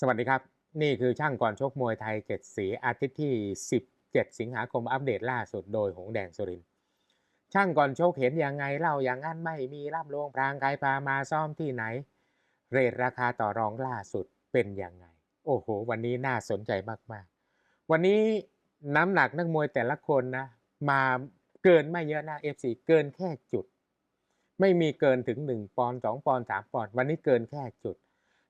สวัสดีครับ นี่คือช่างก่อนชกมวยไทยเจ็ดสีอาทิตย์ที่ 17 สิงหาคมอัปเดตล่าสุดโดยหงแดงสุรินช่างก่อนชกเห็นยังไงเล่าอย่างนั้นไม่มีรับลวงพรางใครพามาซ่อมที่ไหน เรทราคาต่อรองล่าสุดเป็นยังไง โอ้โห วันนี้น่าสนใจมากๆ วันนี้น้ำหนักนักมวยแต่ละคนนะ มาเกินไม่เยอะนะ FC เกินแค่จุด ไม่มีเกินถึง 1 ปอนด์2ปอนด์3ปอนด์วันนี้เกินแค่จุด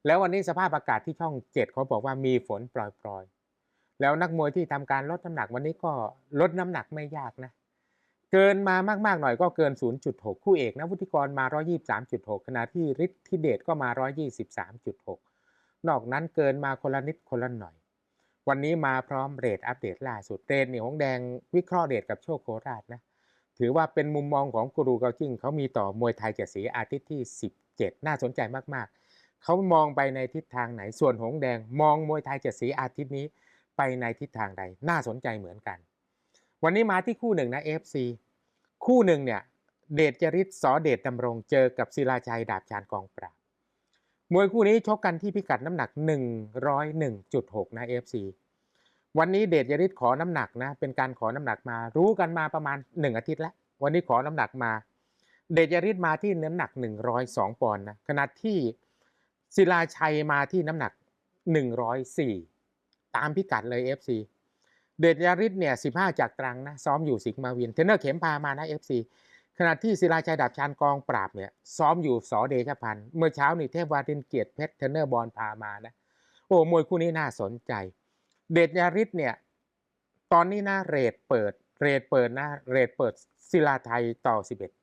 แล้ววันนี้สภาพอากาศที่ช่องเจ็ดเขาบอกว่ามีฝนปล่อยๆ แล้วนักมวยที่ทำการลดน้ำหนักวันนี้ก็ลดน้ำหนักไม่ยากนะ เกินมามากๆหน่อยก็เกิน 0.6 คู่เอกนะวุฒิกรมา 123.6 ขณะที่ฤทธิเดชก็มา 123.6 นอกนั้นเกินมาคนละนิดคนละหน่อย วันนี้มาพร้อมเรทอัปเดตล่าสุดเรทนี่ของแดงวิเคราะห์เดทกับโชคโคราชนะถือว่าเป็นมุมมองของกูรูเกาจิ้งเขามีต่อมวยไทยเจ็ดสีอาทิตย์ที่ 17 น่าสนใจมากๆ เขามองไปในทิศทางไหน ส่วนหงแดงมองมวยไทยเจ็ดสีอาทิตย์นี้ไปในทิศทางใด น่าสนใจเหมือนกัน วันนี้มาที่คู่หนึ่งนะ FC คู่หนึ่งเนี่ยเดชจริตสอเดชดำรงเจอกับศิลาชัยดาบชานกองปราบมวยคู่นี้ชกกันที่พิกัดน้ำหนัก 101.6 นะ FC วันนี้เดชจริตขอน้ำหนักนะ เป็นการขอน้ำหนักมา รู้กันมาประมาณ 1 อาทิตย์แล้ว วันนี้ขอน้ำหนักมา เดชจริตมาที่น้ำหนัก 102 ปอนด์นะ ขณะที่ ศิลาชัยมาที่น้ำหนัก 104 ตามพิกัดเลย FC เดชยาริศเนี่ย 15 จากตรังนะ ซ้อมอยู่สิงห์มาวิน เทรนเนอร์เข็มพามานะ FC ขณะที่ศิลาชัยดาบชานกองปราบเนี่ยซ้อมอยู่สอเดชพันธ์เมื่อเช้านี่เทพวารินเกียรติเพชรเทรนเนอร์บอลพามานะ โอ้มวยคู่นี้น่าสนใจ เดชยาริศเนี่ยตอนนี้นะเรทเปิด เรทเปิดนะ เรทเปิดศิลาไทยต่อ 11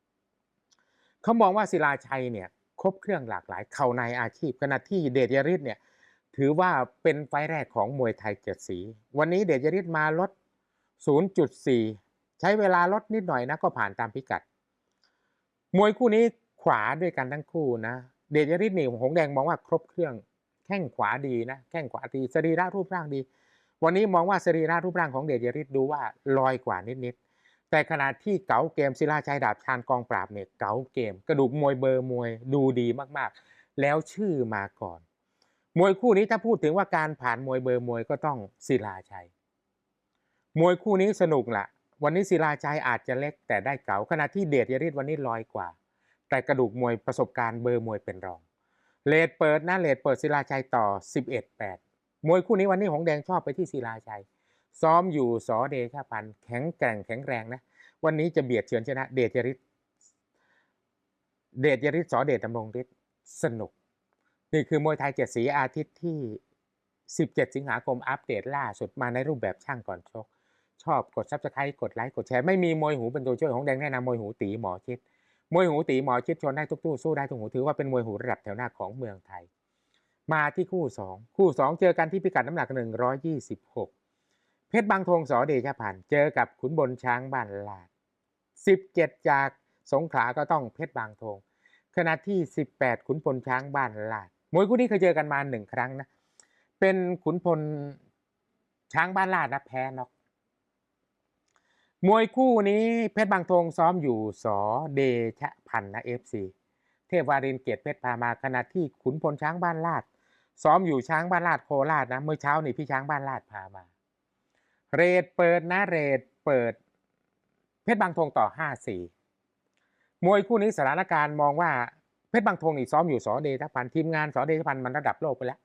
8เขามองว่าศิลาชัยเนี่ย รบเครื่องหลากหลาย เข่าในอาชีพขณะที่เดชยริศเนี่ยถือว่าเป็นไฟแรกของมวยไทยเจ็ดสี วันนี้เดชยริศมาลด 0.4 ใช้เวลาลดนิดหน่อยนะก็ผ่านตามพิกัด มวยคู่นี้ขวาด้วยกันทั้งคู่นะ เดชยริศนี่หงแดงมองว่าครบเครื่องแข้งขวาดีนะแข้งขวาดีสรีระรูปร่างดี วันนี้มองว่าสรีระรูปร่างของเดชยริศดูว่าลอยกว่านิดๆ แต่ขณะที่เก๋าเกมศิลาชัยดาบชานกองปราบเนี่ยเก๋าเกม กระดูกมวยเบอร์มวยดูดีมากๆ แล้วชื่อมาก่อน มวยคู่นี้ถ้าพูดถึงว่าการผ่านมวยเบอร์มวยก็ต้องศิลาชัย มวยคู่นี้สนุกละวันนี้ศิลาชัยอาจจะเล็กแต่ได้เก๋าขณะที่เดชยริศวันนี้ลอยกว่า แต่กระดูกมวยประสบการณ์เบอร์มวยเป็นรองเลดเปิดนะเลดเปิดศิลาชัยต่อ 11-8 มวยคู่นี้วันนี้หงแดงชอบไปที่ศิลาชัย ซ้อมอยู่สอเดชาพันธ์แข็งแกร่งแข็งแรงนะ วันนี้จะเบียดเฉือนชนะ เดชยริศเดชยริศสอเดชดำรงฤทธิ์สนุก นี่คือมวยไทยเจ็ดสีอาทิตย์ที่ 17 สิงหาคมอัปเดตล่าสุดมาในรูปแบบช่างก่อนชก ชอบกดซับสไครต์กดไลค์กดแชร์ไม่มีมวยหูเป็นตัวช่วยของแดงแนะนำมวยหูตีหมอชิดมวยหูตีหมอชิดชนได้ทุกตู้สู้ได้ทุกหูถือว่าเป็นมวยหูระดับแถวหน้าของเมืองไทย มาที่คู่ 2 คู่ 2 เจอกันที่พิกัดน้ำหนัก 126 ชรบางทงสอเดชพันธ์เจอกับขุนบนช้างบ้านลาด 17 จากสงขลาก็ต้องเพชรบางทงขณะที่ 18 ขุนพลช้างบ้านลาดมวยคู่นี้เคยเจอกันมาหนึ่งครั้งนะเป็นขุนพลช้างบ้านลาดนะแพ้น็อกมวยคู่นี้เพชรบางทงซ้อมอยู่สอเดชะพันธ์นะเอฟซีเทพวารินเกียรติเพชรพามาขณะที่ขุนพลช้างบ้านลาด ซ้อมอยู่ช้างบ้านลาดโคราชนะเมื่อเช้านี่พี่ช้างบ้านลาดพามา เรทเปิดนะเรทเปิด เพชรบางทงต่อ5-4มวยคู่นี้สถานการณ์มองว่าเพชรบางทงนี่ซ้อมอยู่สอเดชพันธ์ทีมงานสอเดชพันธ์มันระดับโลกไปแล้ว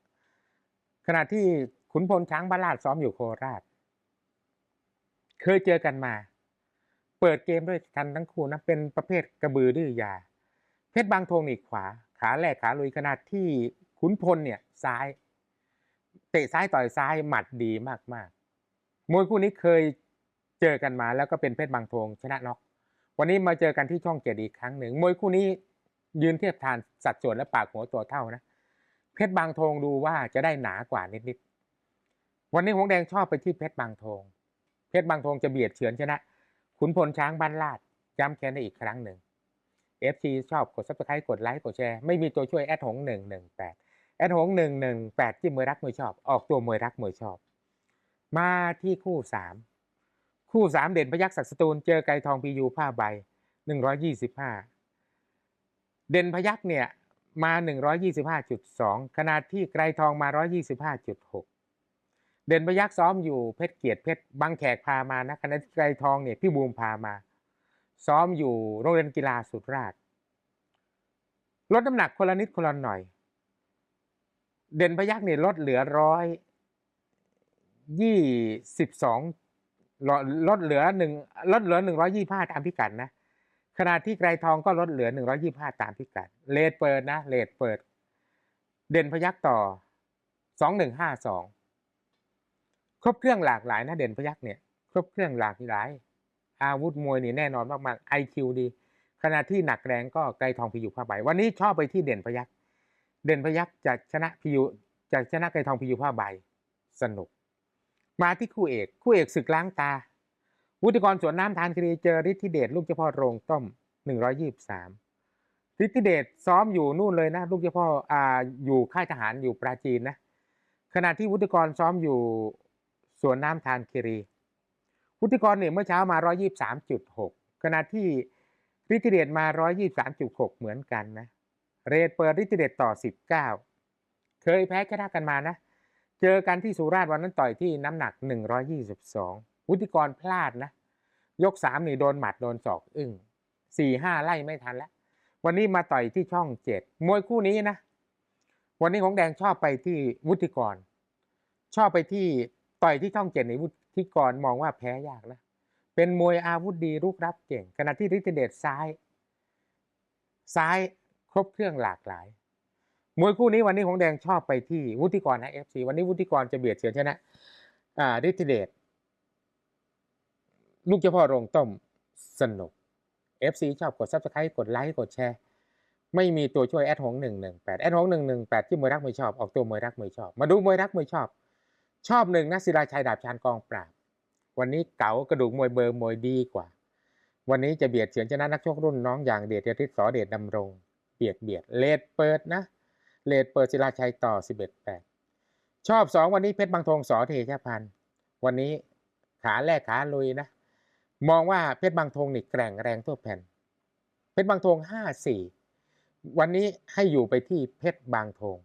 ขณะที่ขุนพลช้างบานลาดซ้อมอยู่โคราช เคยเจอกันมา เปิดเกมด้วยกันทั้งคู่นะเป็นประเภทกระบือดื้อยา เพชรบางทงนี่ขวา ขาแรกขาลุยขนาดที่ขุนพลเนี่ยซ้าย เตะซ้ายต่อยซ้ายหมัดดีมากๆ มวยคู่นี้เคยเจอกันมาแล้วก็เป็นเพชรบางทงชนะน็อกวันนี้มาเจอกันที่ช่องเจ็ดอีกครั้งหนึ่งมวยคู่นี้ยืนเทียบทานสัดส่วนและปากหัวตัวเท่านะเพชรบางทงดูว่าจะได้หนากว่านิดๆวันนี้หงแดงชอบไปที่เพชรบางทงเพชรบางทงจะเบียดเฉือนชนะขุนพลช้างบ้านลาดย้ำแค้นได้อีกครั้งหนึ่ง FC ชอบกด subscribe กดไลค์กดแชร์ไม่มีตัวช่วยแอดหงหนึ่งหนึ่งแปดแอดหงหนึ่งหนึ่งแปดที่มวยรักมวยชอบ ออกตัวมวยรักมวยชอบ มาที่คู่สามคู่สามเด่นพยักษ์ศักดิ์สตูลเจอไก่ทองพียูผ้าใบหนึ่งร้อยยี่สิบห้าเด่นพยักษ์เนี่ยมา125.2ขณะที่ไกรทองมา125.6เด่นพยักซ้อมอยู่เพชรเกียรติเพชรบางแขกพามานะขณะที่ไกรทองเนี่ยพี่บูมพามา ซ้อมอยู่โรงเรียนกีฬาสุราษฎร์ลดน้ำหนักคนละนิดคนละหน่อย เด่นพยักเนี่ยลดเหลือร้อย ยี่สิบสองลดเหลือหนึ่งลดเหลือหนึ่งร้อยี่ห้าตามพิกัดนะ ขณะที่ไกรทองก็ลดเหลือหนึ่งร้อยี่ห้าตามพิกัด เลทเปิดนะ เลทเปิด เด่นพยักต่อสองหนึ่งห้าสองครบเครื่องหลากหลายนะเด่นพยักเนี่ย ครบเครื่องหลากหลาย อาวุธมวยนี่แน่นอนมากๆ IQ ดี ขณะที่หนักแรงก็ไกรทองพิยุผ้าใบ วันนี้ชอบไปที่เด่นพยัก เด่นพยักจะชนะพิยุจะชนะไกรทองพิยุผ้าใบ สนุก มาที่คู่เอก คู่เอกศึกล้างตา วุฒิกรสวนน้ำทานคดีเจอฤทธิเดชลูกเจ้าพ่อโรงต้ม123ฤทธิเดชซ้อมอยู่นู่นเลยนะ ลูกเจ้าพ่ออ่าอยู่ค่ายทหารอยู่ปราจีนนะ ขณะที่วุฒิกรซ้อมอยู่สวนน้ำทานคีรีวุฒิกรเนี่ยเมื่อเช้ามา123.6ขณะที่ฤทธิเดชมา123.6เหมือนกันนะ เรทเปิดฤทธิเดชต่อ19เคยแพ้ชนะกันมานะ เจอกันที่สุราษฎร์วันนั้นต่อยที่น้ำหนัก 122 วุฒิกรพลาดนะ ยก3นี่โดนหมัดโดนศอกอึ้ง4 5ไล่ไม่ทันแล้ว วันนี้มาต่อยที่ช่อง7มวยคู่นี้นะ วันนี้ของแดงชอบไปที่วุฒิกร ชอบไปที่ต่อยที่ช่องเจ็ดในวุฒิกรมองว่าแพ้ยากนะ เป็นมวยอาวุธดีรุกรับเก่งขณะที่ฤทธิเดชซ้าย ซ้ายครบเครื่องหลากหลาย มวยคู่นี้วันนี้ของแดงชอบไปที่วุฒิกรนะเอฟซีวันนี้วุฒิกรจะเบียดเฉือนชนะอ่าฤทธิเดชลูกเจ้าพ่อโรงต้มสนุก FC ชอบกด subscribe กดไลค์กดแชร์ ไม่มีตัวช่วยแอดหงหนึ่งหนึ่งแปดแอดหงหนึ่งหนึ่งแปดที่มวยรักมวยชอบออกตัวมวยรักมวยชอบ มาดูมวยรักมวยชอบ ชอบหนึ่งนะศิลาชัยดาบชานกองปราบ วันนี้เก๋ากระดูกมวยเบอร์มวยดีกว่า วันนี้จะเบียดเฉือนชนะนักชกรุ่นน้องอย่างเดชฤทธิ์สอเดชดำรง เบียดเบียดเลดเปิดนะ เลดเปิดศิลาชัยต่อสิบเอ็ดแปดชอบสองวันนี้เพชรบางทงสอเทชพันธ์วันนี้ขาแรกขาลุยนะ มองว่าเพชรบางทงนี่แกร่งแรงทั่วแผ่น เพชรบางทงห้าสี่วันนี้ให้อยู่ไปที่เพชรบางทง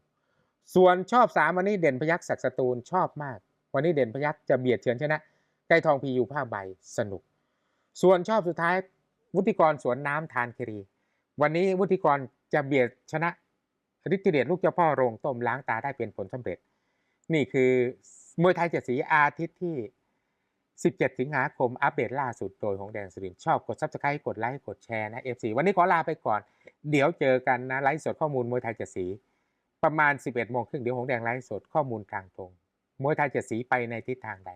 ส่วนชอบสามวันนี้เด่นพยักษ์ศักดิ์สตูลชอบมาก วันนี้เด่นพยักษ์จะเบียดเฉือนชนะไก่ทองพียูผ้าใบสนุก ส่วนชอบสุดท้ายวุฒิกรสวนน้ำทานครี วันนี้วุฒิกรจะเบียดชนะ ฤทธิเดชลูกเจ้าพ่อโรงต้มล้างตาได้เป็นผลสำเร็จ นี่คือมวยไทยเจ็ดสีอาทิตย์ที่ 17 สิงหาคมอัปเดตล่าสุดโดยของแดงสุรินชอบกด subscribe กดไลค์กดแชร์นะ FC วันนี้ขอลาไปก่อน เดี๋ยวเจอกันนะไลฟ์สดข้อมูลมวยไทยเจ็ดสี ประมาณ 11โมงครึ่งเดี๋ยวของแดงไลฟ์สดข้อมูลกลางตรงมวยไทยเจ็ดสีไปในทิศทางใด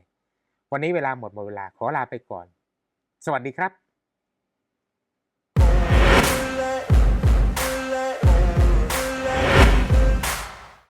วันนี้เวลาหมดหมดเวลาขอลาไปก่อน สวัสดีครับ